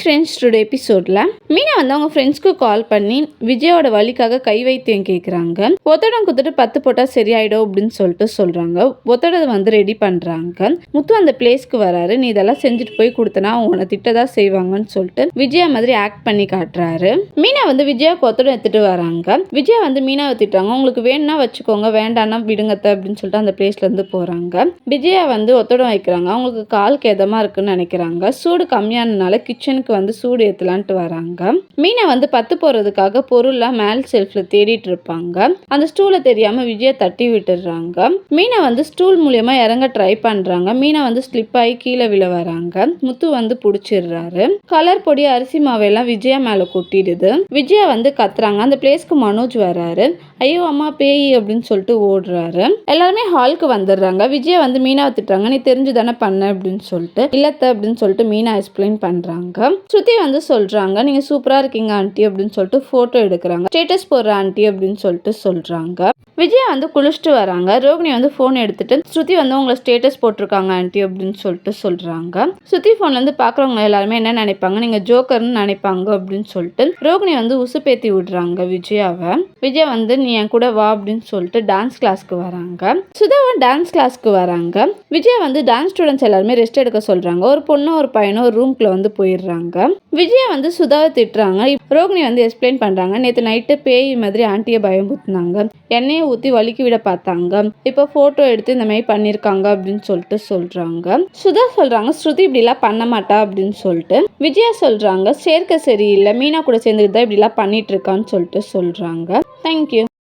Friends today எபிசோடில் மீனா வந்து அவங்க ஃப்ரெண்ட்ஸ்க்கு கால் பண்ணி விஜயோட வழிக்காக கை வைத்தியம் கேட்குறாங்க ஒத்தடம் குத்துட்டு பத்து போட்டால் சரியாயிடும் அப்படின்னு சொல்லிட்டு சொல்கிறாங்க ஒத்தடத்தை வந்து ரெடி பண்ணுறாங்க முத்து அந்த பிளேஸ்க்கு வராரு. நீ இதெல்லாம் செஞ்சுட்டு போய் கொடுத்தனா அவங்க உன்னை திட்டதா செய்வாங்கன்னு சொல்லிட்டு விஜயா மாதிரி ஆக்ட் பண்ணி காட்டுறாரு. மீனா வந்து விஜயாவுக்கு ஒத்தடம் எடுத்துட்டு வராங்க. விஜயா வந்து மீனாவை திட்டுறாங்க. உங்களுக்கு வேணும்னா வச்சுக்கோங்க. வேண்டாம்னா விடுங்கத்த அப்படின்னு சொல்லிட்டு அந்த பிளேஸ்லேருந்து போகிறாங்க விஜயா வந்து ஒத்தடம் வைக்கிறாங்க. அவங்களுக்கு கால் கேதமாக இருக்குன்னு நினைக்கிறாங்க. சூடு கம்மியானனால கிச்சனுக்கு வந்து சூடு ஏற்றலான்ட்டு வராங்க. மீனை வந்து பத்து போகிறதுக்காக பொருள்லாம் மேல் செல்ஃபில் தேடிட்டு இருப்பாங்க. அந்த ஸ்டூலை தெரியாமல் விஜயை தட்டி விட்டுடுறாங்க மீனை வந்து ஸ்டூல் மூலியமா இறங்க ட்ரை பண்ணுறாங்க மீனை வந்து ஸ்லிப் ஆகி கீழே விழ வராங்க. முத்து வந்து பிடிச்சிடுறாரு. கலர் பொடி அரிசி மாவையெல்லாம் விஜயா மேலே கொட்டிடுது. விஜயா வந்து கத்துறாங்க. அந்த பிளேஸ்க்கு மனோஜ் வராரு. ஐயோ அம்மா பேய் அப்படின்னு சொல்லிட்டு ஓடுறாரு. எல்லாருமே ஹாலுக்கு வந்துடுறாங்க. விஜயா வந்து மீனாவை திட்டுறாங்க. நீ தெரிஞ்சு தானே பண்ண? அப்படின்னு சொல்லிட்டு. இல்லத்த அப்படின்னு சொல்லிட்டு மீனா எக்ஸ்பிளைன் பண்றாங்க. ஸ்ருதி வந்து சொல்றாங்க நீங்க சூப்பரா இருக்கீங்க ஆண்டி அப்படின்னு சொல்லிட்டு போட்டோ எடுக்கிறாங்க. ஸ்டேட்டஸ் போடுற ஆண்டி அப்படின்னு சொல்லிட்டு சொல்றாங்க. விஜயா வந்து குளிச்சுட்டு வராங்க. ரோகிணி வந்து ஃபோன் எடுத்துட்டு ஸ்ருதி வந்து உங்களை ஸ்டேட்டஸ் போட்டிருக்காங்க ஆண்டி அப்படின்னு சொல்லிட்டு சொல்றாங்க. ஸ்ருதி ஃபோன்ல இருந்து பாக்குறவங்க எல்லாருமே என்ன நினைப்பாங்க? நீங்க ஜோக்கர்னு நினைப்பாங்க அப்படின்னு சொல்லிட்டு ரோகிணி வந்து உசுப்பேத்தி விடுறாங்க விஜயாவை. விஜயா வந்து நீ என் கூட வா அப்படின்னு சொல்லிட்டு டான்ஸ் கிளாஸ்க்கு வராங்க. சுதாவும் டான்ஸ் கிளாஸ்க்கு வராங்க. விஜயா வந்து டான்ஸ் ஸ்டூடெண்ட்ஸ் எல்லாருமே ரெஸ்ட் எடுக்க சொல்றாங்க. ஒரு பொண்ணு ஒரு பையனும் ஒரு ரூம்குள்ள வந்து போயிடுறாங்க. விஜயா வந்து சுதாவை திட்டுறாங்க. ரோகிணி வந்து எக்ஸ்பிளைன் பண்றாங்க. நேற்று நைட்டு பேய் மாதிரி ஆண்டியை பயமுறுத்தினாங்க எண்ணெயை ஊற்றி வலிக்கி விட பார்த்தாங்க. இப்போ ஃபோட்டோ எடுத்து இந்த மாதிரி பண்ணியிருக்காங்க அப்படின்னு சொல்லிட்டு சொல்றாங்க. சுதா சொல்றாங்க ஸ்ருதி இப்படிலாம் பண்ண மாட்டா அப்படின்னு சொல்லிட்டு. விஜயா சொல்றாங்க சேர்க்க சரியில்லை. மீனா கூட சேர்ந்துட்டு தான் இப்படிலாம் பண்ணிட்டு இருக்கான்னு சொல்லிட்டு சொல்றாங்க. தேங்க்யூ